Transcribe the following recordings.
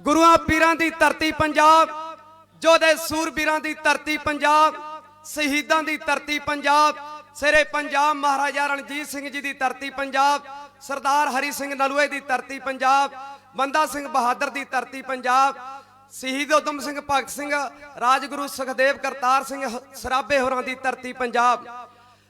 ਗੁਰੂਆਂ ਪੀਰਾਂ ਦੀ ਧਰਤੀ ਪੰਜਾਬ, ਜੋਧੇ ਸੂਰਬੀਰਾਂ ਦੀ ਧਰਤੀ ਪੰਜਾਬ, ਸ਼ਹੀਦਾਂ ਦੀ ਧਰਤੀ ਪੰਜਾਬ, ਸਿਰੇ ਪੰਜਾਬ ਮਹਾਰਾਜਾ ਰਣਜੀਤ ਸਿੰਘ ਜੀ ਦੀ ਧਰਤੀ ਪੰਜਾਬ, ਸਰਦਾਰ ਹਰੀ ਸਿੰਘ ਨਲੂਏ ਦੀ ਧਰਤੀ ਪੰਜਾਬ, ਬੰਦਾ ਸਿੰਘ ਬਹਾਦਰ ਦੀ ਧਰਤੀ ਪੰਜਾਬ, ਸ਼ਹੀਦ ਉਦਮ ਸਿੰਘ ਭਗਤ ਸਿੰਘ, ਰਾਜਗੁਰੂ ਸੁਖਦੇਵ ਕਰਤਾਰ ਸਿੰਘ ਹ- ਸਰਾਭੇ ਹੋਰਾਂ ਦੀ ਧਰਤੀ ਪੰਜਾਬ।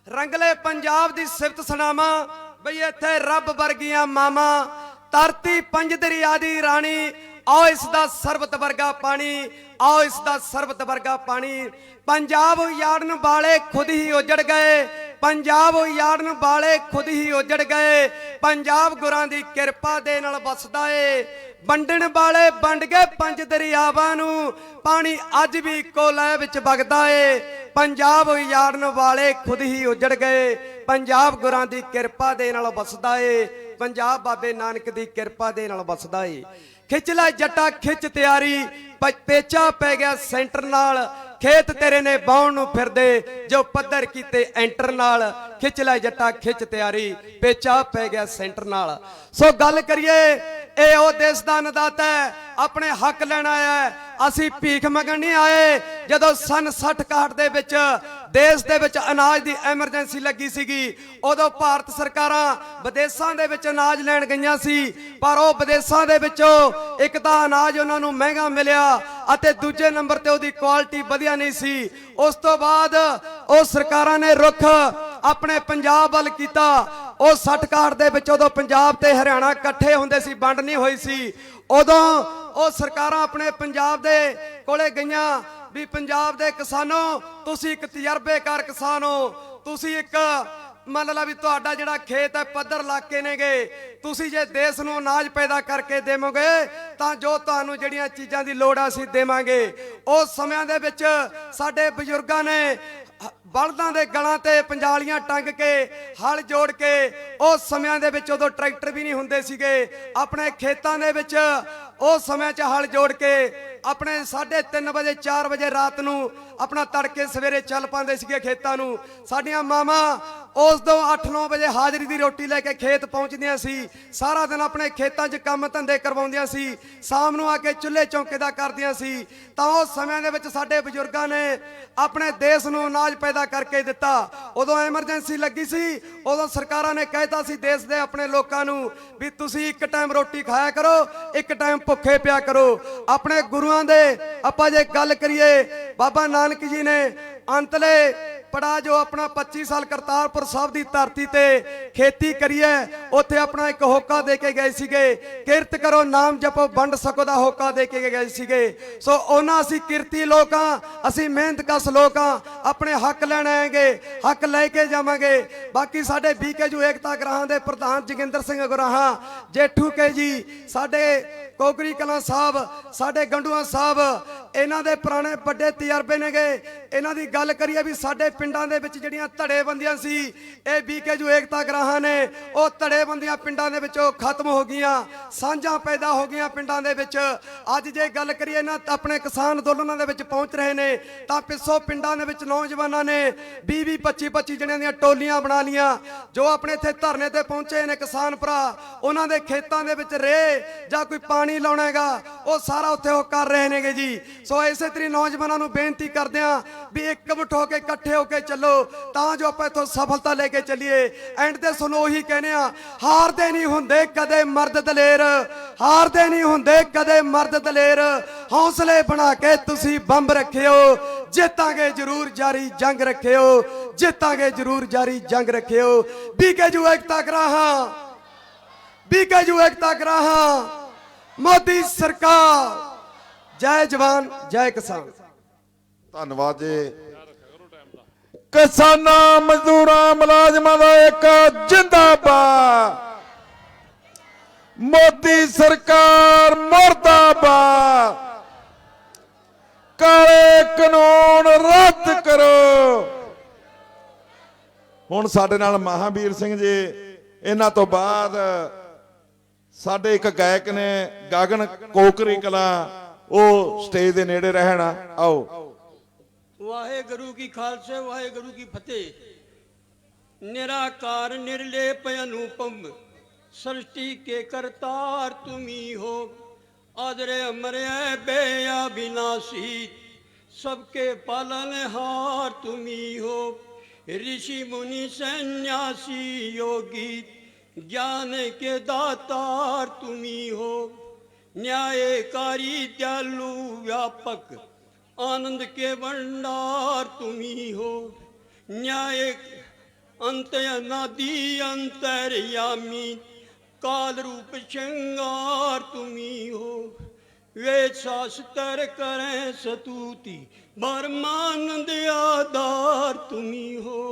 ਰੰਗਲੇ ਪੰਜਾਬ ਦੀ ਸਿਫਤ ਸੁਣਾਵਾਂ, ਬਈ ਇੱਥੇ ਰੱਬ ਵਰਗੀਆਂ ਮਾਮਾ ਧਰਤੀ ਪੰਜ ਦਰਿਆ ਦੀ ਰਾਣੀ ਆਓ ਇਸ ਦਾ ਸਰਬਤ ਵਰਗਾ ਪਾਣੀ, ਆਓ ਇਸ ਦਾ ਸਰਬਤ ਵਰਗਾ ਪਾਣੀ। ਪੰਜਾਬ ਉਜਾੜਨ ਵਾਲੇ ਖੁਦ ਹੀ ਉਜੜ ਗਏ, ਪੰਜਾਬ ਉਜਾੜਨ ਵਾਲੇ ਖੁਦ ਹੀ ਉਜੜ ਗਏ। ਪੰਜਾਬ ਗੁਰਾਂ ਦੀ ਕਿਰਪਾ ਦੇ ਨਾਲ ਵਸਦਾ ਏ। ਵੰਡਣ ਵਾਲੇ ਵੰਡ ਗਏ ਪੰਜ ਦਰਿਆਵਾਂ ਨੂੰ, ਪਾਣੀ ਅੱਜ ਵੀ ਇੱਕੋ ਵਿੱਚ ਵਗਦਾ ਏ। ਪੰਜਾਬ ਉਜਾੜਨ ਵਾਲੇ ਖੁਦ ਹੀ ਉਜੜ ਗਏ, ਪੰਜਾਬ ਗੁਰਾਂ ਦੀ ਕਿਰਪਾ ਦੇ ਨਾਲ ਵਸਦਾ ਏ। ਪੰਜਾਬ ਬਾਬੇ ਨਾਨਕ ਦੀ ਕਿਰਪਾ ਦੇ ਨਾਲ ਵਸਦਾ ਏ। ਖਿੱਚ ਲੈ ਜੱਟਾ, ਖਿੱਚ ਤਿਆਰੀ। ਪੇਚਾ ਪੈ ਗਿਆ ਸੈਂਟਰ ਨਾਲ। ਖੇਤ ਤੇਰੇ ਨੇ ਬਾਉਣ ਨੂੰ ਫਿਰਦੇ। ਜੋ ਪੱਧਰ ਕੀਤੇ ਐਂਟਰ ਨਾਲ। ਖਿੱਚ ਲੈ ਜੱਟਾ, ਖਿੱਚ ਤਿਆਰੀ। ਪੇਚਾ ਪੈ ਗਿਆ ਸੈਂਟਰ ਨਾਲ। ਸੋ ਗੱਲ ਕਰੀਏ, ਇਹ ਉਹ ਦੇਸ਼ ਦਾ ਨਦਾਤਾ ਹੈ। ਆਪਣੇ ਹੱਕ ਲੈਣ ਆਇਆ ਹੈ। ਅਸੀਂ ਭੀਖ ਮੰਗਣ ਨਹੀਂ ਆਏ। ਜਦੋਂ ਸਨ 60 61 ਦੇ ਵਿੱਚ ਦੇਸ਼ ਦੇ ਵਿੱਚ ਅਨਾਜ ਦੀ ਐਮਰਜੈਂਸੀ ਲੱਗੀ ਸੀਗੀ। ਉਦੋਂ ਭਾਰਤ ਸਰਕਾਰਾਂ ਵਿਦੇਸ਼ਾਂ ਦੇ ਵਿੱਚ ਅਨਾਜ ਲੈਣ ਗਈਆਂ ਸੀ, ਪਰ ਉਹ ਵਿਦੇਸ਼ਾਂ ਦੇ ਵਿੱਚੋਂ ਇੱਕ ਤਾਂ ਅਨਾਜ ਉਹਨਾਂ ਨੂੰ ਮਹਿੰਗਾ ਮਿਲਿਆ ਅਤੇ ਦੂਜੇ ਨੰਬਰ ਤੇ ਉਹਦੀ ਕੁਆਲਿਟੀ ਵਧੀਆ ਨਹੀਂ ਸੀ। ਉਸ ਤੋਂ ਬਾਅਦ ਉਹ ਸਰਕਾਰਾਂ ਨੇ ਰੁਖ ਆਪਣੇ ਪੰਜਾਬ ਵੱਲ ਕੀਤਾ। ਉਹ 60 ਕਾਰਡ ਦੇ ਵਿੱਚ ਉਦੋਂ ਪੰਜਾਬ ਤੇ ਹਰਿਆਣਾ ਇਕੱਠੇ ਹੁੰਦੇ ਸੀ, ਵੰਡ ਨਹੀਂ ਹੋਈ ਸੀ। ਉਦੋਂ ਉਹ ਸਰਕਾਰਾਂ ਆਪਣੇ ਪੰਜਾਬ ਦੇ ਕੋਲੇ ਗਈਆਂ। ਵੀ ਪੰਜਾਬ ਦੇ ਕਿਸਾਨੋ, ਤੁਸੀਂ ਇੱਕ ਤਜਰਬੇਕਾਰ ਕਿਸਾਨ। ਹੋ ਤੁਸੀਂ ਇੱਕ, ਮੰਨ ਲਾ ਵੀ ਤੁਹਾਡਾ ਜਿਹੜਾ ਖੇਤ ਹੈ, ਪੱਧਰ ਇਲਾਕੇ ਨੇਗੇ। ਤੁਸੀਂ ਜੇ ਦੇਸ਼ ਨੂੰ ਅਨਾਜ ਪੈਦਾ ਕਰਕੇ ਦੇਵੋਗੇ, ਤਾਂ ਜੋ ਤੁਹਾਨੂੰ ਜਿਹੜੀਆਂ ਚੀਜ਼ਾਂ ਦੀ ਲੋੜ ਆ, ਅਸੀਂ ਦੇਵਾਂਗੇ। ਉਸ ਸਮਿਆਂ ਦੇ ਵਿੱਚ ਸਾਡੇ ਬਜ਼ੁਰਗਾਂ ਨੇ ਬਲਦਾਂ ਦੇ ਗਲਾਂ ਤੇ ਪੰਜਾਲੀਆਂ ਟੰਗ ਕੇ, ਹਲ ਜੋੜ ਕੇ ਉਸ ਸਮਿਆਂ ਦੇ ਵਿੱਚ ਉਦੋਂ ਟਰੈਕਟਰ ਵੀ ਨਹੀਂ ਹੁੰਦੇ ਸੀਗੇ। ਆਪਣੇ ਖੇਤਾਂ ਦੇ ਵਿੱਚ ਉਸ ਸਮੇਂ 'ਚ ਹਲ ਜੋੜ ਕੇ, ਆਪਣੇ 3:30 ਵਜੇ 4 ਵਜੇ ਰਾਤ ਨੂੰ ਆਪਣਾ ਤੜਕੇ ਸਵੇਰੇ ਚੱਲ ਪਾਉਂਦੇ ਸੀਗੇ ਖੇਤਾਂ ਨੂੰ। ਸਾਡੀਆਂ ਮਾਵਾਂ ਉਸ ਤੋਂ 8-9 ਵਜੇ ਹਾਜ਼ਰੀ ਦੀ ਰੋਟੀ ਲੈ ਕੇ ਖੇਤ ਪਹੁੰਚਦੀਆਂ ਸੀ। ਸਾਰਾ ਦਿਨ ਆਪਣੇ ਖੇਤਾਂ 'ਚ ਕੰਮ ਧੰਦੇ ਕਰਵਾਉਂਦੀਆਂ ਸੀ। ਸ਼ਾਮ ਨੂੰ ਆ ਕੇ ਚੁੱਲ੍ਹੇ ਚੌਂਕੇ ਦਾ ਕਰਦੀਆਂ ਸੀ। ਤਾਂ ਉਸ ਸਮਿਆਂ ਦੇ ਵਿੱਚ ਸਾਡੇ ਬਜ਼ੁਰਗਾਂ ਨੇ ਆਪਣੇ ਦੇਸ਼ ਨੂੰ ਅਨਾਜ ਪੈਦਾ ਕਰਕੇ ਦਿੱਤਾ। ਉਦੋਂ ਐਮਰਜੈਂਸੀ ਲੱਗੀ ਸੀ। ਉਦੋਂ ਸਰਕਾਰਾਂ ਨੇ ਕਹਿਤਾ ਸੀ ਦੇਸ਼ ਦੇ ਆਪਣੇ ਲੋਕਾਂ ਨੂੰ ਵੀ ਤੁਸੀਂ ਇੱਕ ਟਾਈਮ ਰੋਟੀ ਖਾਇਆ ਕਰੋ, ਇੱਕ ਟਾਈਮ ਭੁੱਖੇ ਪਿਆ ਕਰੋ। ਆਪਣੇ ਗੁਰੂਆਂ ਦੇ ਆਪਾਂ ਜੇ ਗੱਲ ਕਰੀਏ, ਬਾਬਾ ਨਾਨਕ ਜੀ ਨੇ ਅੰਤਲੇ ਪੜਾ ਜੋ ਆਪਣਾ 25 ਸਾਲ ਕਰਤਾਰਪੁਰ ਸਾਹਿਬ ਦੀ ਧਰਤੀ ਤੇ ਖੇਤੀ ਕਰੀਏ ਉੱਥੇ ਆਪਣਾ ਇੱਕ ਹੋਕਾ ਦੇ ਕੇ ਗਏ ਸੀਗੇ। ਕਿਰਤ ਕਰੋ, ਨਾਮ ਜਪੋ, ਵੰਡ ਸਕੋ ਦਾ ਹੋਕਾ ਦੇ ਕੇ ਗਏ ਸੀਗੇ। ਸੋ ਉਹਨਾਂ ਅਸੀਂ ਕਿਰਤੀ ਲੋਕਾਂ ਅਸੀਂ ਮਿਹਨਤ ਮਿਹਨਤਕਸ਼ ਲੋਕਾਂ ਆਪਣੇ ਹੱਕ ਲੈਣ ਆਏਗੇ, ਹੱਕ ਲੈ ਕੇ ਜਾਵਾਂਗੇ। ਬਾਕੀ ਸਾਡੇ ਬੀਕੇਜੂ ਏਕਤਾ ਗ੍ਰਾਹਾਂ ਦੇ ਪ੍ਰਧਾਨ ਜੋਗਿੰਦਰ ਸਿੰਘ ਗੁਰਾਹਾਂ, ਜੇਠੂ ਕੇ ਜੀ, ਸਾਡੇ ਕੋਕਰੀ ਕਲਾਂ ਸਾਹਿਬ, ਸਾਡੇ ਗੰਡੂਆਂ ਸਾਹਿਬ, ਇਹਨਾਂ ਦੇ ਪੁਰਾਣੇ ਵੱਡੇ ਤਜਰਬੇ ਨੇਗੇ। ਇਹਨਾਂ ਦੀ ਗੱਲ ਕਰੀਏ ਵੀ ਸਾਡੇ ਪਿੰਡਾਂ ਦੇ ਵਿੱਚ ਜਿਹੜੀਆਂ ਧੜੇ ਬੰਦੀਆਂ ਸੀ, ਇਹ ਬੀਕੇਜੂ ਏਕਤਾ ਗ੍ਰਾਹਾਂ ਨੇ, ਉਹ ਧੜੇ ਬੰਦੀਆਂ ਪਿੰਡਾਂ ਦੇ ਵਿੱਚੋਂ ਖਤਮ ਹੋ ਗਈਆਂ, ਸਾਂਝਾਂ ਪੈਦਾ ਹੋ ਗਈਆਂ ਪਿੰਡਾਂ ਦੇ ਵਿੱਚ। ਅੱਜ ਜੇ ਗੱਲ ਕਰੀਏ ਨਾ ਆਪਣੇ ਕਿਸਾਨ ਅੰਦੋਲਨਾਂ ਦੇ ਵਿੱਚ ਪਹੁੰਚ ਰਹੇ ਨੇ, ਤਾਂ ਪਿੱਛੋਂ ਪਿੰਡਾਂ ਦੇ ਵਿੱਚ ਨੌਜਵਾਨਾਂ ਨੇ 20 20 25 25 ਜਣਿਆਂ ਦੀਆਂ ਟੋਲੀਆਂ ਬਣਾ ਲੀਆਂ। ਜੋ ਆਪਣੇ ਇੱਥੇ ਧਰਨੇ ਤੇ ਪਹੁੰਚੇ ਨੇ ਕਿਸਾਨ ਭਰਾ, ਉਹਨਾਂ ਦੇ ਖੇਤਾਂ ਦੇ ਵਿੱਚ ਰੇ ਜਾਂ ਕੋਈ ਪਾਣੀ ਲਾਉਣਾ ਹੈਗਾ ਉਹ ਸਾਰਾ ਉੱਥੇ ਉਹ ਕਰ ਰਹੇ ਨੇਗੇ ਜੀ। ਸੋ ਇਸੇ ਤਰੀ ਨੌਜਵਾਨਾਂ ਨੂੰ ਬੇਨਤੀ ਕਰਦੇ ਆ ਵੀ ਇੱਕ ਮੁੱਠ ਹੋ ਕੇ ਇਕੱਠੇ ਹੋ ਕੇ ਚੱਲੋ, ਤਾਂ ਜੋ ਆਪਾਂ ਇੱਥੋਂ ਸਫਲਤਾ ਲੈ ਕੇ ਚੱਲੀਏ। ਐਂਡ ਤੇ ਸੁਣੋ ਉਹੀ ਕਹਿੰਦੇ ਆ ਹਾਰਦੇ ਨਹੀਂ ਹੁੰਦੇ ਕਦੇ ਮਰਦ ਦਲੇਰ, ਹਾਰਦੇ ਨਹੀਂ ਹੁੰਦੇ ਕਦੇ ਮਰਦ ਦਲੇਰ। ਹੌਸਲੇ ਬਣਾ ਕੇ ਤੁਸੀਂ ਬੰਬ ਰੱਖਿਓ, ਜਿੱਤਾਂਗੇ ਜ਼ਰੂਰ ਜਾਰੀ ਜੰਗ ਰੱਖਿਓ, ਜਿੱਤਾਂਗੇ ਜ਼ਰੂਰ ਜਾਰੀ ਜੰਗ ਰੱਖਿਓ। ਬੀਕੇਜੂ ਏਕਤਾ ਗਰਾਹਾਂ ਬੀਕੇਜੂ ਏਕਤਾ ਗਰਾਹਾਂ। ਮੋਦੀ ਸਰਕਾਰ। ਜੈ ਜਵਾਨ, ਜੈ ਕਿਸਾਨ। ਧੰਨਵਾਦ ਜੀ। ਕਿਸਾਨਾਂ, ਮਜ਼ਦੂਰਾਂ, ਮੁਲਾਜ਼ਮਾਂ ਦਾ ਇੱਕ ਜਿੰਦਾਬਾਦ। ਮੋਦੀ ਸਰਕਾਰ ਮਰਦਾਬਾਦ। ਕਾਲੇ ਕਾਨੂੰਨ ਰੱਦ ਕਰੋ। ਹੁਣ ਸਾਡੇ ਨਾਲ ਮਹਾਵੀਰ ਸਿੰਘ ਜੀ, ਇਹਨਾਂ ਤੋਂ ਬਾਅਦ ਸਾਡੇ ਇੱਕ ਗਾਇਕ ਨੇ ਗਾਗਨ ਕੋਕਰੀ ਕਲਾ, ਉਹ ਸਟੇਜ ਦੇ ਨੇੜੇ ਰਹਿਣ। ਆਓ। ਵਾਹਿਗੁਰੂ ਕੀ ਖਾਲਸਾ ਵਾਹਿਗੁਰੂ ਕੀ ਫਤਿਹ ਨਿਰਾਕਾਰ ਨਿਰਲੇਪ ਅਨੂਪਮ ਸ੍ਰਿਸ਼ਟੀ ਕੇ ਕਰਤਾਰ ਤੁਮੀ ਹੋ आदरे अमरे बेया विनाशी सबके पालनहार तुम्ही हो ऋषि मुनि सन्यासी योगी ज्ञान के दातार तुम्ही हो न्यायकारी दयालु व्यापक آنند کے بھنڈار تم ہی ہو نیائے انت نادی انتر یامی کال روپ شنگار تم ہی ہو وے شاستر کریں ستوتی برمانند یادار تم ہی ہو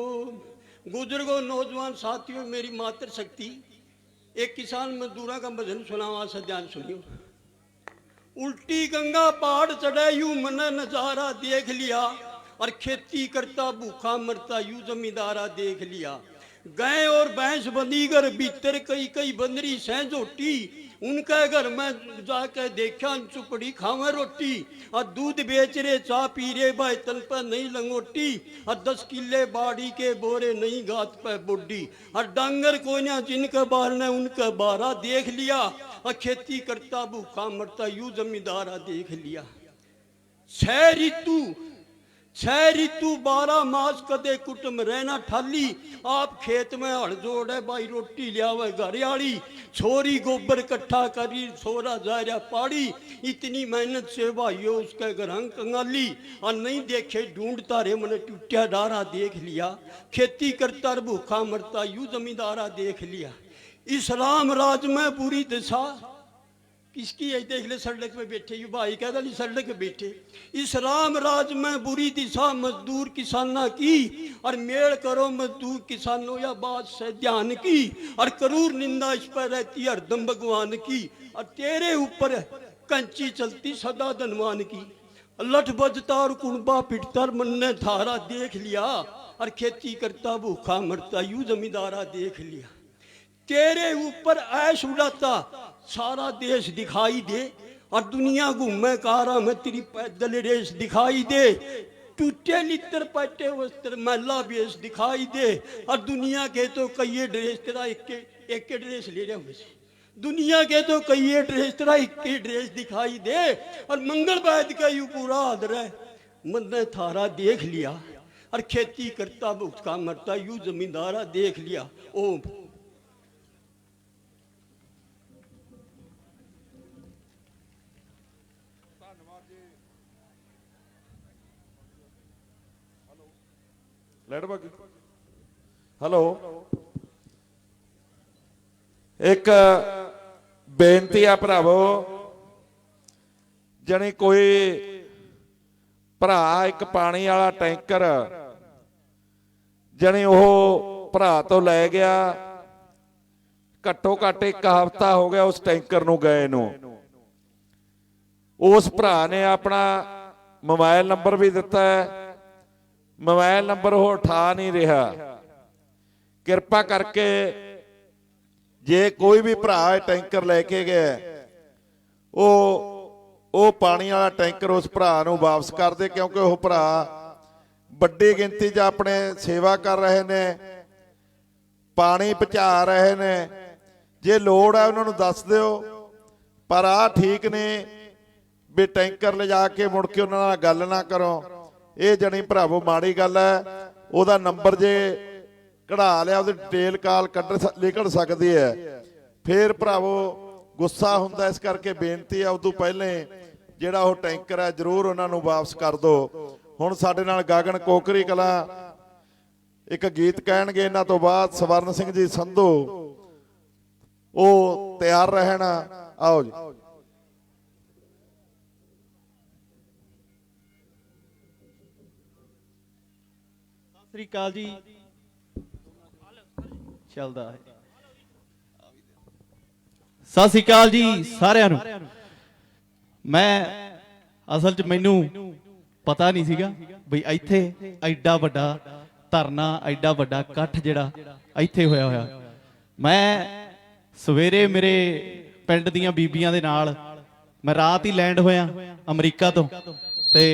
بزرگوں نوجوان ساتھیوں میری ماتر سکتی ایک کسان مزدورہ کا بھجن سنا وہاں سے دھیان उल्टी गंगा पहाड़ चढ़े यू मन नजारा देख लिया और खेती करता भूखा मरता यू जमींदारा देख लिया گئے اور بھینس بندیگر بیتر کئی کئی بندری سین جوٹی ان کا اگر میں جا کے دیکھا، ان چپڑی کھاویں روٹی۔ اور دودھ بیچ رہے چا پی رہے، بھائی تل پہ نہیں لنگوٹی۔ اور دس کلے باڑی کے بورے نہیں گات پہ بڑی اور ڈانگر کونیا جن کے بار نے ان کے بارہ دیکھ لیا۔ اور کھیتی کرتا، بھوکا مرتا، یوں زمیندارہ دیکھ لیا۔ چھ تو छह ऋतु बारह मास कदे कुटुम रहना ठाली आप खेत में हड़ जोड़े भाई रोटी लियावे घर आड़ी छोरी गोबर इकट्ठा करी छोरा जा रहा पाड़ी इतनी मेहनत से भाइयों उसके घर कंगाली और नहीं देखे ढूंढता रे मैंने टूटिया डारा देख लिया खेती करता रे भूखा मरता यू जमींदारा देख लिया इस्लाम राज में बुरी दशा اس کی یہ دیکھ لے سڑک میں بیٹھے، یہ بھائی کہہ رہا سڑک میں بیٹھے۔ اس رام راج میں بری دشا مزدور کسانہ کی، اور میڑ کرو مزدور کسانوں یا بات سے دھیان کی، اور کرور نندہ اس پر رہتی اور دم بھگوان کی۔ اور تیرے اوپر کنچی چلتی صدا دنوان کی۔ لٹ بجتا اور کنبا پٹتر من نے دھارا دیکھ لیا۔ اور کھیتی کرتا، بھوکھا مرتا، یوں زمیندارا دیکھ لیا۔ تیرے اوپر عیش اڑاتا सारा देश दिखाई दे और दुनिया घूमे कारा में तेरी पैदल रेस दिखाई दे टूटे लित्र पटे वस्त्र मैला बेस दिखाई दे और दुनिया के तो कई ड्रेस तेरा एक एक ड्रेस ले रहे हुए दुनिया के तो कई ड्रेस तेरा एक ड्रेस दिखाई दे और मंगल वैद का यू पूरा आदर है मन ने थारा देख लिया और खेती करता भुगता मरता यू जमींदारा देख लिया ओम ਲੈਟ ਬਾਕੀ ਹੈਲੋ ਇੱਕ ਬੇਨਤੀ ਆ ਭਰਾਵੋ, ਜਣੇ ਕੋਈ ਭਰਾ, ਇੱਕ ਪਾਣੀ ਵਾਲਾ ਟੈਂਕਰ, ਜਣੇ ਉਹ ਭਰਾ ਤੋਂ ਲੈ ਗਿਆ, ਘੱਟੋ ਘੱਟ ਇੱਕ ਹਫ਼ਤਾ ਹੋ ਗਿਆ ਉਸ ਟੈਂਕਰ ਨੂੰ ਗਏ ਨੂੰ। ਉਸ ਭਰਾ ਨੇ ਆਪਣਾ ਮੋਬਾਈਲ ਨੰਬਰ ਵੀ ਦਿੱਤਾ ਹੈ। ਮੋਬਾਈਲ ਨੰਬਰ ਉਹ ਉਠਾ ਨਹੀਂ ਰਿਹਾ। ਕਿਰਪਾ ਕਰਕੇ ਜੇ ਕੋਈ ਵੀ ਭਰਾ ਟੈਂਕਰ ਲੈ ਕੇ ਗਿਆ ਉਹ ਉਹ ਪਾਣੀ ਵਾਲਾ ਟੈਂਕਰ ਉਸ ਭਰਾ ਨੂੰ ਵਾਪਸ ਕਰ ਦੇ, ਕਿਉਂਕਿ ਉਹ ਭਰਾ ਵੱਡੀ ਗਿਣਤੀ 'ਚ ਆਪਣੇ ਸੇਵਾ ਕਰ ਰਹੇ ਨੇ, ਪਾਣੀ ਪਹੁੰਚਾ ਰਹੇ ਨੇ। ਜੇ ਲੋੜ ਹੈ ਉਹਨਾਂ ਨੂੰ ਦੱਸ ਦਿਓ, ਪਰ ਆ ਠੀਕ ਨੇ ਵੀ ਟੈਂਕਰ ਲਿਜਾ ਕੇ ਮੁੜ ਕੇ ਉਹਨਾਂ ਨਾਲ ਗੱਲ ਨਾ ਕਰੋ। ਇਹ ਜਣੀ ਭਰਾਵੋ ਮਾੜੀ ਗੱਲ ਹੈ। ਉਹਦਾ ਨੰਬਰ ਜੇ ਕਢਾ ਲਿਆ, ਉਹਦੀ ਡਿਟੇਲ ਕਾਲ ਕੱਢ ਨਿਕਲ ਸਕਦੀ ਹੈ। ਫੇਰ ਭਰਾਵੋ ਗੁੱਸਾ ਹੁੰਦਾ ਇਸ ਕਰਕੇ ਬੇਨਤੀ ਹੈ, ਉਦੋਂ ਪਹਿਲੇ ਜਿਹੜਾ ਉਹ ਟੈਂਕਰ ਹੈ, ਜਰੂਰ ਉਹਨਾਂ ਨੂੰ ਵਾਪਸ ਕਰ ਦਿਓ। ਹੁਣ ਸਾਡੇ ਨਾਲ ਗਾਗਨ ਕੋਕਰੀ ਕਲਾ ਇੱਕ ਗੀਤ ਕਹਿਣਗੇ, ਇਹਨਾਂ ਤੋਂ ਬਾਅਦ ਸਵਰਨ ਸਿੰਘ ਜੀ ਸੰਧੂ, ਉਹ ਤਿਆਰ ਰਹਿਣਾ। ਆਓ ਜੀ। ਸ੍ਰੀ ਅਕਾਲ ਜੀ। ਚੱਲਦਾ ਹੈ। ਸਤਿ ਸ੍ਰੀ ਅਕਾਲ ਜੀ ਸਾਰਿਆਂ ਨੂੰ। ਮੈਂ ਅਸਲ 'ਚ ਮੈਨੂੰ ਪਤਾ ਨਹੀਂ ਸੀਗਾ ਬਈ ਇੱਥੇ ਐਡਾ ਵੱਡਾ ਧਰਨਾ, ਐਡਾ ਵੱਡਾ ਇਕੱਠ ਜਿਹੜਾ ਇੱਥੇ ਹੋਇਆ ਹੋਇਆ। ਮੈਂ ਸਵੇਰੇ ਮੇਰੇ ਪਿੰਡ ਦੀਆਂ ਬੀਬੀਆਂ ਦੇ ਨਾਲ ਮੈਂ ਰਾਤ ਹੀ ਲੈਂਡ ਹੋਇਆ ਅਮਰੀਕਾ ਤੋਂ ਤੇ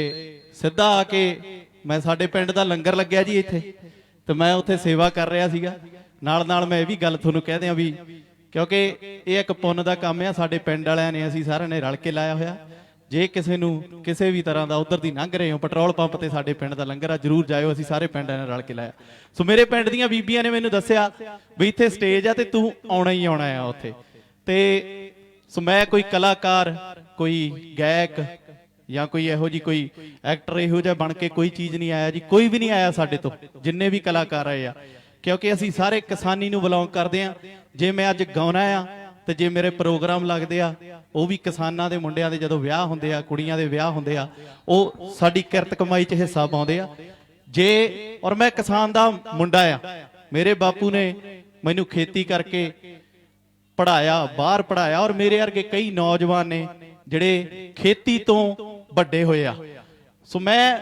ਸਿੱਧਾ ਆ ਕੇ ਮੈਂ ਸਾਡੇ ਪਿੰਡ ਦਾ ਲੰਗਰ ਲੱਗਿਆ ਜੀ ਇੱਥੇ। ਤੇ ਮੈਂ ਉੱਥੇ ਸੇਵਾ ਕਰ ਰਿਹਾ ਸੀਗਾ। ਨਾਲ ਨਾਲ ਮੈਂ ਇਹ ਵੀ ਗੱਲ ਤੁਹਾਨੂੰ ਕਹਿ ਦਿਆਂ ਵੀ ਕਿਉਂਕਿ ਇਹ ਇੱਕ ਪੁੰਨ ਦਾ ਕੰਮ ਆ, ਸਾਡੇ ਪਿੰਡ ਵਾਲਿਆਂ ਨੇ ਅਸੀਂ ਸਾਰਿਆਂ ਨੇ ਰਲ ਕੇ ਲਾਇਆ ਹੋਇਆ। ਜੇ ਕਿਸੇ ਨੂੰ ਕਿਸੇ ਵੀ ਤਰ੍ਹਾਂ ਦਾ ਉਧਰ ਦੀ ਲੰਘ ਰਹੇ ਹੋ, ਪੈਟਰੋਲ ਪੰਪ ਤੇ ਸਾਡੇ ਪਿੰਡ ਦਾ ਲੰਗਰ ਆ, ਜਰੂਰ ਜਾਇਓ, ਅਸੀਂ ਸਾਰੇ ਪਿੰਡਾਂ ਨੇ ਰਲ ਕੇ ਲਾਇਆ। ਸੋ ਮੇਰੇ ਪਿੰਡ ਦੀਆਂ ਬੀਬੀਆਂ ਨੇ ਮੈਨੂੰ ਦੱਸਿਆ ਵੀ ਇੱਥੇ ਸਟੇਜ ਆ ਤੇ ਤੂੰ ਆਉਣਾ ਹੀ ਆਉਣਾ ਆ ਉੱਥੇ। ਤੇ ਸੋ ਮੈਂ ਕੋਈ ਕਲਾਕਾਰ, ਕੋਈ ਗਾਇਕ ਜਾਂ ਕੋਈ ਇਹੋ ਜੀ ਕੋਈ ਐਕਟਰ ਇਹੋ ਜਿਹਾ ਬਣ ਕੇ ਕੋਈ ਚੀਜ਼ ਨਹੀਂ ਆਇਆ ਜੀ, ਕੋਈ ਵੀ ਨਹੀਂ ਆਇਆ ਸਾਡੇ ਤੋਂ, ਜਿੰਨੇ ਵੀ ਕਲਾਕਾਰ ਆਏ ਆ। ਕਿਉਂਕਿ ਅਸੀਂ ਸਾਰੇ ਕਿਸਾਨੀ ਨੂੰ ਬਿਲੋਂਗ ਕਰਦੇ ਆ ਜੇ ਮੈਂ ਅੱਜ ਗਾਉਣਾ ਆ ਤੇ ਜੇ ਮੇਰੇ ਪ੍ਰੋਗਰਾਮ ਲੱਗਦੇ ਆ, ਉਹ ਵੀ ਕਿਸਾਨਾਂ ਦੇ ਮੁੰਡਿਆਂ ਦੇ ਜਦੋਂ ਵਿਆਹ ਹੁੰਦੇ ਆ, ਕੁੜੀਆਂ ਦੇ ਵਿਆਹ ਹੁੰਦੇ ਆ, ਉਹ ਸਾਡੀ ਕਿਰਤ ਕਮਾਈ 'ਚ ਹਿੱਸਾ ਪਾਉਂਦੇ ਆ। ਜੇ, ਔਰ ਮੈਂ ਕਿਸਾਨ ਦਾ ਮੁੰਡਾ ਆ, ਮੇਰੇ ਬਾਪੂ ਨੇ ਮੈਨੂੰ ਖੇਤੀ ਕਰਕੇ ਪੜਾਇਆ ਬਾਹਰ ਪੜਾਇਆ ਔਰ ਮੇਰੇ ਵਰਗੇ ਕਈ ਨੌਜਵਾਨ ਨੇ ਜਿਹੜੇ ਖੇਤੀ ਤੋਂ ਵੱਡੇ ਹੋਏ ਆ। ਸੋ ਮੈਂ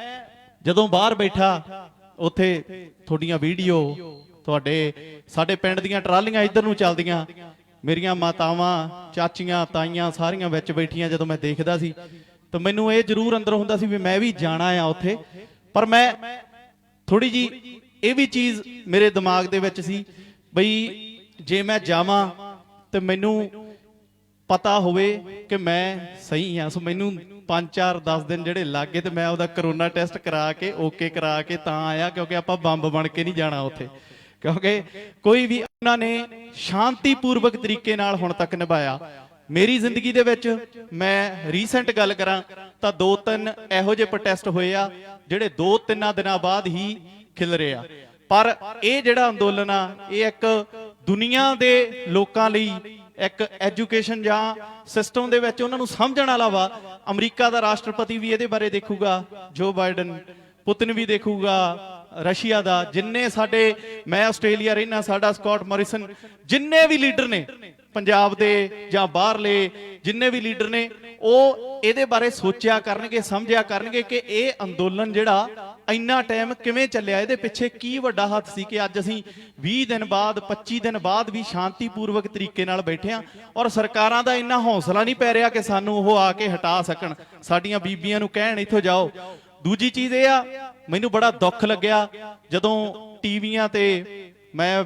ਜਦੋਂ ਬਾਹਰ ਬੈਠਾ, ਉੱਥੇ ਤੁਹਾਡੀਆਂ ਵੀਡੀਓ, ਤੁਹਾਡੇ ਸਾਡੇ ਪਿੰਡ ਦੀਆਂ ਟਰਾਲੀਆਂ ਇੱਧਰ ਨੂੰ ਚੱਲਦੀਆਂ। ਮੇਰੀਆਂ ਮਾਤਾਵਾਂ, ਚਾਚੀਆਂ, ਤਾਈਆਂ ਸਾਰੀਆਂ ਵਿੱਚ ਬੈਠੀਆਂ ਜਦੋਂ ਮੈਂ ਦੇਖਦਾ ਸੀ। ਤਾਂ ਮੈਨੂੰ ਇਹ ਜ਼ਰੂਰ ਅੰਦਰ ਹੁੰਦਾ ਸੀ ਵੀ ਮੈਂ ਵੀ ਜਾਣਾ ਆ ਉੱਥੇ। ਪਰ ਮੈਂ ਥੋੜੀ ਜੀ ਇਹ ਵੀ ਚੀਜ਼ ਮੇਰੇ ਦਿਮਾਗ ਦੇ ਵਿੱਚ ਸੀ, ਬਈ ਜੇ ਮੈਂ ਜਾਵਾਂ ਤੇ ਮੈਨੂੰ ਪਤਾ ਹੋਵੇ ਕਿ ਮੈਂ ਸਹੀ ਹਾਂ। ਸੋ ਮੈਨੂੰ 5 4 10 ਦਿਨ ਜਿਹੜੇ ਲੱਗੇ ਤੇ ਮੈਂ ਉਹਦਾ ਕਰੋਨਾ ਟੈਸਟ ਕਰਾ ਕੇ, ਓਕੇ ਕਰਾ ਕੇ ਤਾਂ ਆਇਆ ਕਿਉਂਕਿ ਆਪਾਂ ਬੰਬ ਬਣ ਕੇ ਨਹੀਂ ਜਾਣਾ ਉੱਥੇ। ਕਿਉਂਕਿ ਕੋਈ ਵੀ ਉਹਨਾਂ ਨੇ ਸ਼ਾਂਤੀਪੂਰਵਕ ਤਰੀਕੇ ਨਾਲ ਹੁਣ ਤੱਕ ਨਿਭਾਇਆ। ਮੇਰੀ ਜ਼ਿੰਦਗੀ ਦੇ ਵਿੱਚ ਮੈਂ ਰੀਸੈਂਟ ਗੱਲ ਕਰਾਂ ਤਾਂ ਦੋ ਤਿੰਨ ਇਹੋ ਜਿਹੇ ਪ੍ਰੋਟੈਸਟ ਹੋਏ ਆ, ਜਿਹੜੇ ਦੋ ਤਿੰਨਾਂ ਦਿਨਾਂ ਬਾਅਦ ਹੀ ਖਿਲਰੇ ਆ। ਪਰ ਇਹ ਜਿਹੜਾ ਅੰਦੋਲਨ ਆ, ਇਹ ਇੱਕ ਦੁਨੀਆ ਦੇ ਲੋਕਾਂ ਲਈ ਇੱਕ ਐਜੂਕੇਸ਼ਨ ਜਾਂ ਸਿਸਟਮ ਦੇ ਵਿੱਚ ਉਹਨਾਂ ਨੂੰ ਸਮਝਣ ਵਾਲਾ ਵਾ। ਅਮਰੀਕਾ ਦਾ ਰਾਸ਼ਟਰਪਤੀ ਵੀ ਇਹਦੇ ਬਾਰੇ ਦੇਖੂਗਾ, ਜੋ ਬਾਈਡਨ, ਪੁਤਨ ਵੀ ਦੇਖੂਗਾ, ਰਸ਼ੀਆ ਦਾ, ਜਿੰਨੇ ਸਾਡੇ, ਮੈਂ ਆਸਟ੍ਰੇਲੀਆ ਰਹਿਣਾ ਸਾਡਾ ਸਕਾਟ ਮੋਰਿਸਨ, ਜਿੰਨੇ ਵੀ ਲੀਡਰ ਨੇ, ਪੰਜਾਬ ਦੇ ਜਾਂ ਬਾਹਰਲੇ, ਜਿੰਨੇ ਵੀ ਲੀਡਰ ਨੇ, ਉਹ ਇਹਦੇ ਬਾਰੇ ਸੋਚਿਆ ਕਰਨਗੇ, ਸਮਝਿਆ ਕਰਨਗੇ ਕਿ ਇਹ ਅੰਦੋਲਨ ਜਿਹੜਾ ਇੰਨਾ ਟਾਈਮ ਕਿਵੇਂ ਚੱਲਿਆ? ਇਹਦੇ ਪਿੱਛੇ ਕੀ ਵੱਡਾ ਹੱਥ ਸੀ ਕਿ ਅੱਜ ਅਸੀਂ 20 ਦਿਨ ਬਾਅਦ 25 ਦਿਨ ਬਾਅਦ ਵੀ ਸ਼ਾਂਤੀਪੂਰਵਕ ਤਰੀਕੇ ਨਾਲ ਬੈਠੇ ਆ ਔਰ ਸਰਕਾਰਾਂ ਦਾ ਇੰਨਾ ਹੌਸਲਾ ਨਹੀਂ ਪੈ ਰਿਹਾ ਕਿ ਸਾਨੂੰ ਉਹ ਆ ਕੇ ਹਟਾ ਸਕਣ। ਸਾਡੀਆਂ ਬੀਬੀਆਂ ਨੂੰ ਕਹਿਣ, ਇੱਥੋਂ ਜਾਓ। ਦੂਜੀ ਚੀਜ਼ ਇਹ ਆ, ਮੈਨੂੰ ਬੜਾ ਦੁੱਖ ਲੱਗਿਆ ਜਦੋਂ ਟੀਵੀਆਂ ਤੇ ਮੈਂ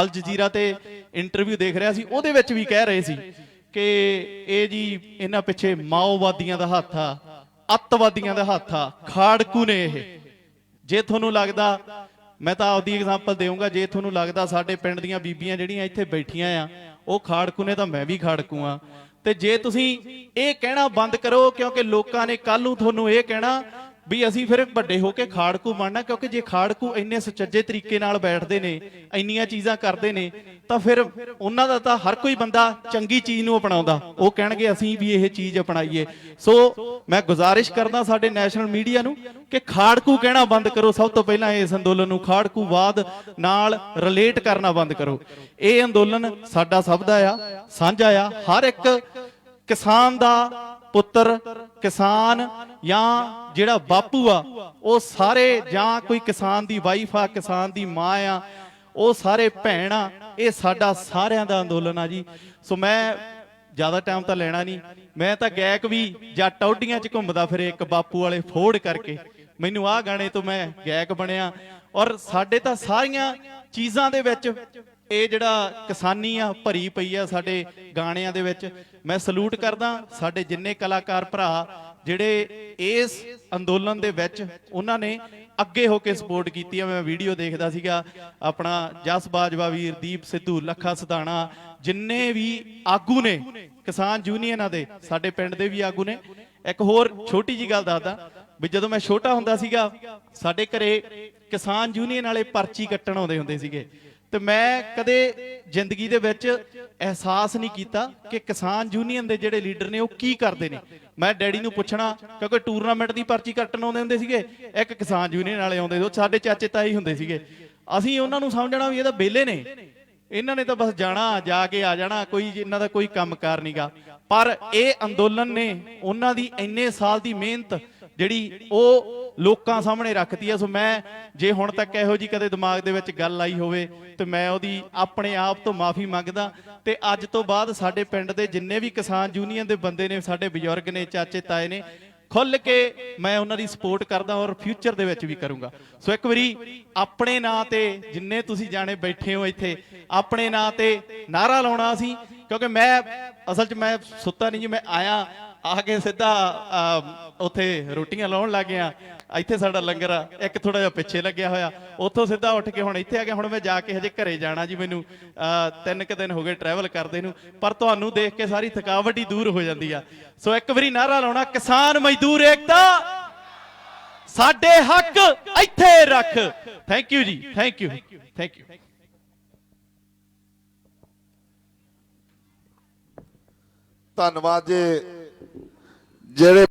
ਅਲ ਜਜ਼ੀਰਾ ਤੇ ਇੰਟਰਵਿਊ ਦੇਖ ਰਿਹਾ ਸੀ, ਉਹਦੇ ਵਿੱਚ ਵੀ ਕਹਿ ਰਹੇ ਸੀ ਕਿ ਇਹ ਜੀ ਇਹਨਾਂ ਪਿੱਛੇ ਮਾਓਵਾਦੀਆਂ ਦਾ ਹੱਥ ਆ, ਅੱਤਵਾਦੀਆਂ ਦਾ ਹੱਥ ਆ, ਖਾੜਕੂ ਨੇ ਇਹ। ਜੇ ਤੁਹਾਨੂੰ ਲੱਗਦਾ, ਮੈਂ ਤਾਂ ਆਪਦੀ ਐਗਜ਼ਾਮਪਲ ਦੇਵਾਂਗਾ ਜੇ ਤੁਹਾਨੂੰ ਲੱਗਦਾ ਸਾਡੇ ਪਿੰਡ ਦੀਆਂ ਬੀਬੀਆਂ ਜਿਹੜੀਆਂ ਇੱਥੇ ਬੈਠੀਆਂ ਆ, ਉਹ ਖਾੜਕੂ ਨੇ ਤਾਂ ਮੈਂ ਵੀ ਖਾੜਕੂ ਆ ਤੇ ਜੇ ਤੁਸੀਂ ਇਹ ਕਹਿਣਾ ਬੰਦ ਕਰੋ, ਕਿਉਂਕਿ ਲੋਕਾਂ ਨੇ ਕੱਲ ਨੂੰ ਤੁਹਾਨੂੰ ਇਹ ਕਹਿਣਾ ਵੀ ਅਸੀਂ ਫਿਰ ਵੱਡੇ ਹੋ ਕੇ ਖਾੜਕੂ ਬਣਨਾ, ਕਿਉਂਕਿ ਜੇ ਖਾੜਕੂ ਇੰਨੇ ਸੁਚੱਜੇ ਤਰੀਕੇ ਨਾਲ ਬੈਠਦੇ ਨੇ, ਇੰਨੀਆਂ ਚੀਜ਼ਾਂ ਕਰਦੇ ਨੇ, ਤਾਂ ਫਿਰ ਉਹਨਾਂ ਦਾ ਤਾਂ ਹਰ ਕੋਈ ਬੰਦਾ ਚੰਗੀ ਚੀਜ਼ ਨੂੰ ਅਪਣਾਉਂਦਾ। ਉਹ ਕਹਿਣਗੇ, ਅਸੀਂ ਵੀ ਇਹ ਚੀਜ਼ ਅਪਣਾਈਏ। ਸੋ ਮੈਂ ਗੁਜ਼ਾਰਿਸ਼ ਕਰਦਾ ਸਾਡੇ ਨੈਸ਼ਨਲ ਮੀਡੀਆ ਨੂੰ ਕਿ ਖਾੜਕੂ ਕਹਿਣਾ ਬੰਦ ਕਰੋ। ਸਭ ਤੋਂ ਪਹਿਲਾਂ ਇਸ ਅੰਦੋਲਨ ਨੂੰ ਖਾੜਕੂਵਾਦ ਨਾਲ ਰਿਲੇਟ ਕਰਨਾ ਬੰਦ ਕਰੋ। ਇਹ ਅੰਦੋਲਨ ਸਾਡਾ ਸਭ ਦਾ ਆ, ਸਾਂਝਾ ਆ। ਹਰ ਇੱਕ ਕਿਸਾਨ ਦਾ ਪੁੱਤਰ, ਕਿਸਾਨ ਜਾਂ ਜਿਹੜਾ ਬਾਪੂ ਆ, ਉਹ ਸਾਰੇ ਜਾਂ ਕੋਈ ਕਿਸਾਨ ਦੀ ਵਾਈਫ ਆ, ਕਿਸਾਨ ਦੀ ਮਾਂ ਆ, ਉਹ ਸਾਰੇ ਭੈਣ ਇਹ ਸਾਡਾ ਸਾਰਿਆਂ ਦਾ ਅੰਦੋਲਨ ਆ ਜੀ। ਸੋ ਮੈਂ ਜ਼ਿਆਦਾ ਟਾਈਮ ਤਾਂ ਲੈਣਾ ਨਹੀਂ। ਮੈਂ ਤਾਂ ਗਾਇਕ ਵੀ ਜਾਂ ਟੌਡੀਆਂ 'ਚ ਘੁੰਮਦਾ ਫਿਰੇ ਇੱਕ ਬਾਪੂ ਵਾਲੇ ਫੋੜ ਕਰਕੇ। ਮੈਨੂੰ ਆਹ ਗਾਣੇ ਤੋਂ ਮੈਂ ਗਾਇਕ ਬਣਿਆ। ਔਰ ਸਾਡੇ ਤਾਂ ਸਾਰੀਆਂ ਚੀਜ਼ਾਂ ਦੇ ਵਿੱਚ ਇਹ ਜਿਹੜਾ ਕਿਸਾਨੀ ਆ, ਭਰੀ ਪਈ ਆ ਸਾਡੇ ਗਾਣਿਆਂ ਦੇ ਵਿੱਚ, ਮੈਂ ਸਲੂਟ ਕਰਦਾ, ਸਾਡੇ ਜਿੰਨੇ ਕਲਾਕਾਰ ਭਰਾ ਜਿਹੜੇ ਇਸ ਅੰਦੋਲਨ ਦੇ ਵਿੱਚ ਉਹਨਾਂ ਨੇ ਅੱਗੇ ਹੋ ਕੇ ਸਪੋਰਟ ਕੀਤੀ ਆ। ਮੈਂ ਵੀਡੀਓ ਦੇਖਦਾ ਸੀਗਾ ਆਪਣਾ ਜਸ ਬਾਜਵਾ, ਵੀਰ ਦੀਪ ਸਿੱਧੂ, ਲੱਖਾ ਸਦਾਣਾ, ਜਿੰਨੇ ਵੀ ਆਗੂ ਨੇ, ਕਿਸਾਨ ਯੂਨੀਅਨਾਂ ਦੇ, ਸਾਡੇ ਪਿੰਡ ਦੇ ਵੀ ਆਗੂ ਨੇ। ਇੱਕ ਹੋਰ ਛੋਟੀ ਜੀ ਗੱਲ ਦੱਸਦਾ ਵੀ ਜਦੋਂ ਮੈਂ ਛੋਟਾ ਹੁੰਦਾ ਸੀਗਾ, ਸਾਡੇ ਘਰੇ ਕਿਸਾਨ ਯੂਨੀਅਨ ਵਾਲੇ ਪਰਚੀ ਕੱਟਣ ਆਉਂਦੇ ਹੁੰਦੇ ਸੀਗੇ। ਤੇ ਮੈਂ ਕਦੇ ਜ਼ਿੰਦਗੀ ਦੇ ਵਿੱਚ ਅਹਿਸਾਸ ਨਹੀਂ ਕੀਤਾ ਕਿ ਕਿਸਾਨ ਯੂਨੀਅਨ ਦੇ ਜਿਹੜੇ ਲੀਡਰ ਨੇ ਉਹ ਕੀ ਕਰਦੇ ਨੇ। ਮੈਂ ਡੈਡੀ ਨੂੰ ਪੁੱਛਣਾ, ਕਿਉਂਕਿ ਟੂਰਨਾਮੈਂਟ ਦੀ ਪਰਚੀ ਕੱਟਣ ਆਉਂਦੇ ਹੁੰਦੇ ਸੀਗੇ, ਇੱਕ ਕਿਸਾਨ ਯੂਨੀਅਨ ਵਾਲੇ ਆਉਂਦੇ ਸੀ, ਉਹ ਸਾਡੇ ਚਾਚੇ ਤਾਈ ਹੁੰਦੇ ਸੀਗੇ। ਅਸੀਂ ਉਹਨਾਂ ਨੂੰ ਸਮਝਣਾ ਵੀ ਇਹ ਤਾਂ ਬੇਲੇ ਨੇ। ਇਹਨਾਂ ਨੇ ਤਾਂ ਬਸ ਜਾਣਾ, ਜਾ ਕੇ ਆ ਜਾਣਾ, ਕੋਈ ਇਹਨਾਂ ਦਾ ਕੋਈ ਕੰਮਕਾਰ ਨਹੀਂਗਾ ਪਰ ਇਹ ਅੰਦੋਲਨ ਨੇ ਉਹਨਾਂ ਦੀ ਇੰਨੇ ਸਾਲ ਦੀ ਮਿਹਨਤ ਜਿਹੜੀ ਉਹ ਲੋਕਾਂ ਸਾਹਮਣੇ ਰੱਖਤੀ ਆ, ਸੋ ਮੈਂ ਜੇ ਹੁਣ ਤੱਕ ਇਹੋ ਜੀ ਕਦੇ ਦਿਮਾਗ ਦੇ ਵਿੱਚ ਗੱਲ ਆਈ ਹੋਵੇ, ਤੇ ਮੈਂ ਉਹਦੀ ਆਪਣੇ ਆਪ ਤੋਂ ਮਾਫੀ ਮੰਗਦਾ। ਤੇ ਅੱਜ ਤੋਂ ਬਾਅਦ ਸਾਡੇ ਪਿੰਡ ਦੇ ਜਿੰਨੇ ਵੀ ਕਿਸਾਨ ਯੂਨੀਅਨ ਦੇ ਬੰਦੇ ਨੇ, ਸਾਡੇ ਬਜ਼ੁਰਗ ਨੇ, ਚਾਚੇ, ਤਾਏ ਨੇ ਖੁੱਲ ਕੇ ਮੈਂ ਉਹਨਾਂ ਦੀ ਸਪੋਰਟ ਕਰਦਾ ਔਰ ਫਿਊਚਰ ਦੇ ਵਿੱਚ ਵੀ ਕਰੂੰਗਾ। ਸੋ ਇੱਕ ਵਾਰੀ ਆਪਣੇ ਨਾਂ ਤੇ ਜਿੰਨੇ ਤੁਸੀਂ ਜਾਣੇ ਬੈਠੇ ਹੋ ਇੱਥੇ, ਆਪਣੇ ਨਾਂ ਤੇ ਨਾਰਾ ਲਾਉਣਾ ਸੀ, ਕਿਉਂਕਿ ਮੈਂ ਅਸਲ 'ਚ ਮੈਂ ਸੁੱਤਾ ਨਹੀਂ ਜੀ, ਮੈਂ ਆਇਆ ਆ ਕੇ ਸਿੱਧਾ ਉੱਥੇ ਰੋਟੀਆਂ ਲਾਉਣ ਲੱਗ ਗਿਆ। ਇੱਥੇ ਸਾਡਾ ਲੰਗਰ ਆ, ਇੱਕ ਥੋੜਾ ਜਿਹਾ ਪਿੱਛੇ ਲੱਗਿਆ ਹੋਇਆ। ਉੱਥੋਂ ਸਿੱਧਾ ਉੱਠ ਕੇ ਹੁਣ ਇੱਥੇ ਆ ਗਿਆ, ਹੁਣ ਮੈਂ ਜਾ ਕੇ ਹਜੇ ਘਰੇ ਜਾਣਾ ਜੀ ਮੈਨੂੰ। ਤਿੰਨ ਕੁ ਦਿਨ ਹੋ ਗਏ ਟਰੈਵਲ ਕਰਦੇ ਨੂੰ, ਪਰ ਤੁਹਾਨੂੰ ਦੇਖ ਕੇ ਸਾਰੀ ਥਕਾਵਟ ਹੀ ਦੂਰ ਹੋ ਜਾਂਦੀ ਆ। ਸੋ ਇੱਕ ਵਾਰੀ ਨਾਰਾ ਲਾਉਣਾ, ਕਿਸਾਨ ਮਜ਼ਦੂਰ ਏਕਤਾ, ਸਾਡੇ ਹੱਕ ਇੱਥੇ ਰੱਖ। ਥੈਂਕ ਯੂ ਜੀ ਥੈਂਕ ਯੂ ਥੈਂਕ ਯੂ ਧੰਨਵਾਦ ਜੀ। ਜਿਹੜੇ